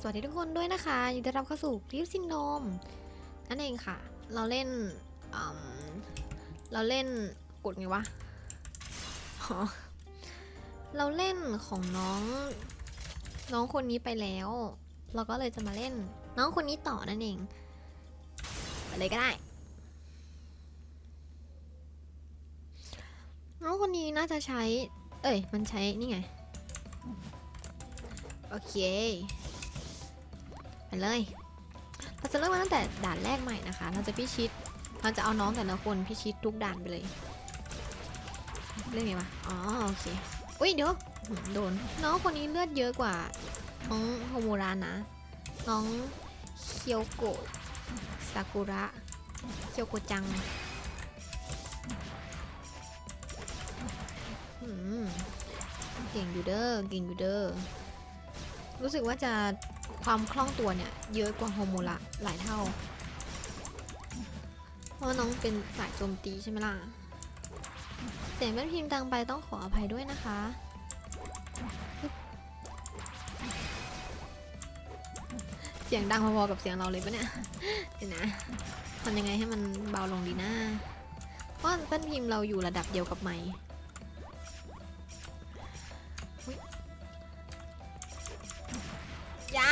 สวัสดีทุกคนด้วยนะคะยินดีต้อนรับเข้าสู่คลิปซินโนมนั่นเองค่ะ เราเล่นเราเล่นกดไงวะเราเล่นของน้อง น้องคนนี้ไปแล้ว เราก็เลยจะมาเล่น น้องคนนี้ต่อนั่นเองไปเลยก็ได้ น้องคนนี้น่าจะใช้ เอ้ย มันใช้นี่ไง โอเค ไปเลย เราจะเริ่มตั้งแต่ด่านแรกใหม่นะคะ เราจะพิชิต เราจะเอาน้องแต่ละคนพิชิตทุกด่านไปเลย เรื่องไงวะ อ๋อโอเค อุ้ยเดี๋ยวโดน น้องคนนี้เลือดเยอะกว่าน้องโฮมูระนะ น้องเคียวโกะซากุระ เคียวโกจังเก่งอยู่เด้อ เก่งอยู่เด้อ รู้สึกว่าจะ ความคล่องตัวเนี่ยเยอะกว่าโฮโมระหลายเท่า เพราะน้องเป็นสายโจมตีใช่ไหมล่ะ เสียงแม่พิมพ์ดังไปต้องขออภัยด้วยนะคะเสียงดังพอๆกับเสียงเราเลยปะเนี่ยเดี๋ยวนะทำยังไงให้มันเบาลงดีนะเพราะแป้นพิมพ์เราอยู่ระดับเดียวกับไม ค์ยา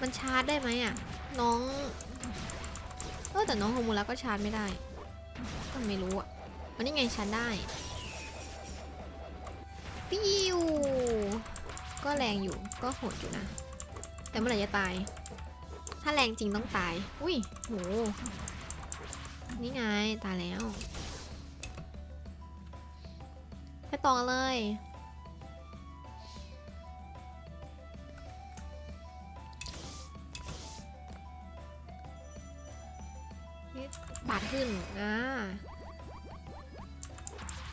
มันชาร์จได้ไหมอะ น้องเออแต่น้องโฮมูระก็ชาร์จไม่ได้ก็ไม่รู้อะมันนี่ไงชาร์จได้ปิ้วก็แรงอยู่ก็โหดอยู่นะ แต่เมื่อไหร่จะตาย ถ้าแรงจริงต้องตาย อุ้ยโหนี่ไงตายแล้ว ไปต่อเลย บาดขึ้น อ่า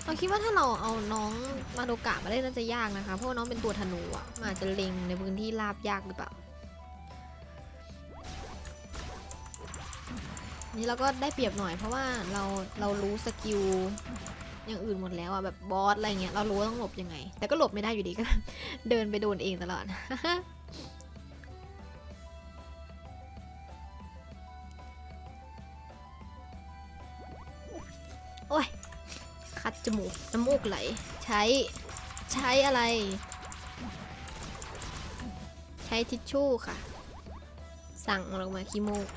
เราคิดว่าถ้าเราเอาน้องมาโดกะมาเล่นน่าจะยากนะคะ เพราะว่าน้องเป็นตัวธนูอะมันอาจจะเล็งในพื้นที่ราบยากหรือเปล่า นี่เราก็ได้เปรียบหน่อยเพราะว่าเราเรารู้สกิลอย่างอื่นหมดแล้วอะแบบบอสอะไรเงี้ยเรารู้ว่าต้องหลบยังไง แต่ก็หลบไม่ได้อยู่ดีก็ เดินไปโดนเองตลอด จมูกน้ำมูกไหล ใช้ใช้อะไร ใช้ทิชชู่ค่ะ สั่งลงมาขี้มูก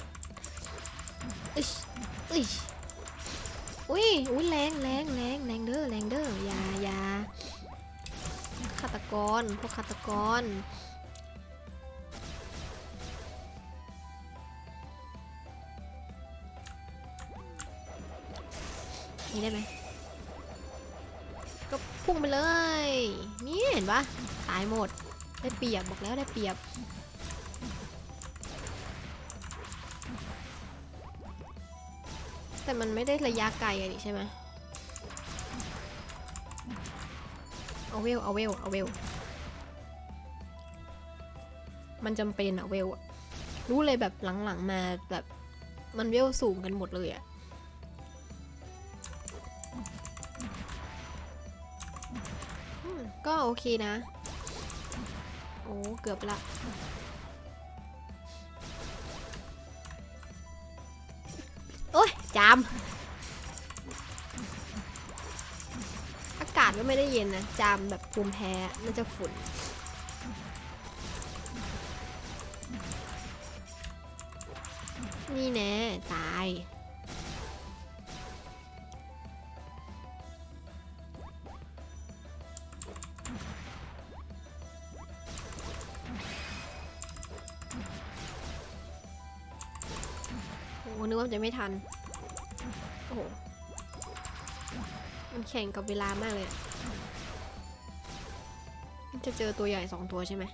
อิชอิชอุ้ยอุ้ยแรงแรงแรงแรงเด้อแรงเด้อยายาฆาตกรพวกฆาตกรนี่ได้ไหม ก็พุ่งไปเลย นี่เห็นปะตายหมด ได้เปรียบบอกแล้วได้เปรียบ แต่มันไม่ได้ระยะไกลอะดิใช่ไหมเอาเวล เอาเวล เอาเวล มันจำเป็นอะเวลอะรู้เลยแบบหลังๆมาแบบมันเวลสูงกันหมดเลยอะ ก็โอเคนะ โอ้ เกือบละโอ้ยจาม อากาศก็ไม่ได้เย็นนะ จามแบบภูมิแพ้มันจะฝุ่นนี่แน่ตาย โอ้นึกว่าจะไม่ทัน โอ้โห มันแข่งกับเวลามากเลยอะมันจะเจอตัวใหญ่สองตัวใช่ไหม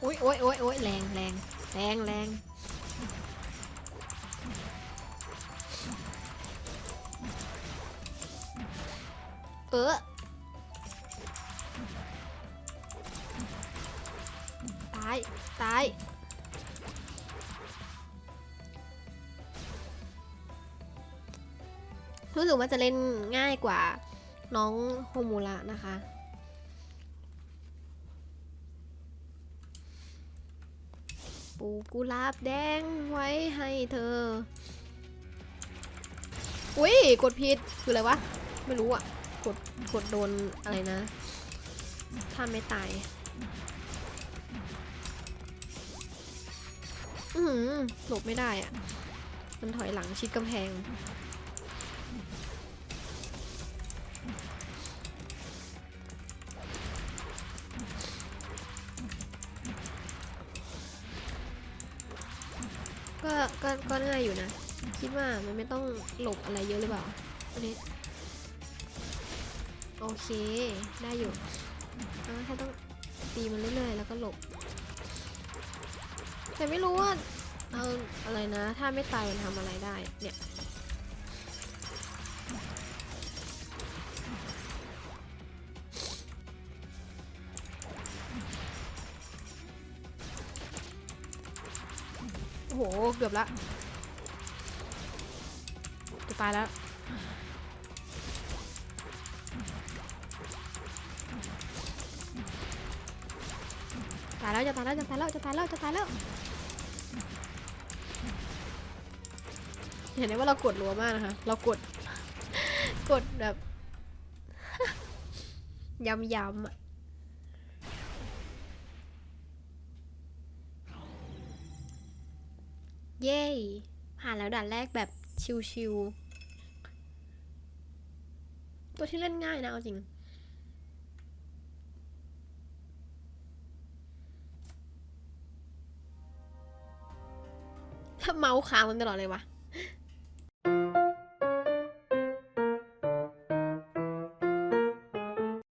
โอ้ยโอ้ยโอ้ยโอ้ยแรงแรงแรงแรง ปะตาย ตาย รู้สึกว่าจะเล่นง่ายกว่าน้องโฮมูระนะคะปูกุลาบแดงไว้ให้เธอ อุ้ยกดผิด คืออะไรวะ ไม่รู้อะ กดกดโดนอะไรนะ ถ้าไม่ตาย อือหือหลบไม่ได้อะ มันถอยหลังชิดกำแพง ก็ก็ก็ง่ายอยู่นะ คิดว่ามันไม่ต้องหลบอะไรเยอะหรือเปล่าอันนี้ โอเค ได้อยู่อ่าแค่ต้องตีมันเรื่อยๆ แล้วก็หลบ แต่ไม่รู้ว่าเอาอะไรนะ ถ้าไม่ตายมันทำอะไรได้ เนี่ยโอ้โห เกือบละจะตายแล้ว ตายแล้วจะตายแล้วจะตายแล้วจะตายแล้วจะตายแล้วเห็นได้ว่าเรากดรัวมากนะคะ เรากด กดแบบย้ำๆอะเย้ ผ่านแล้วด่านแรกแบบชิวๆตัวที่เล่นง่ายนะเอาจริง ถ้าเมาส์ค้างมันตลอดเลยวะ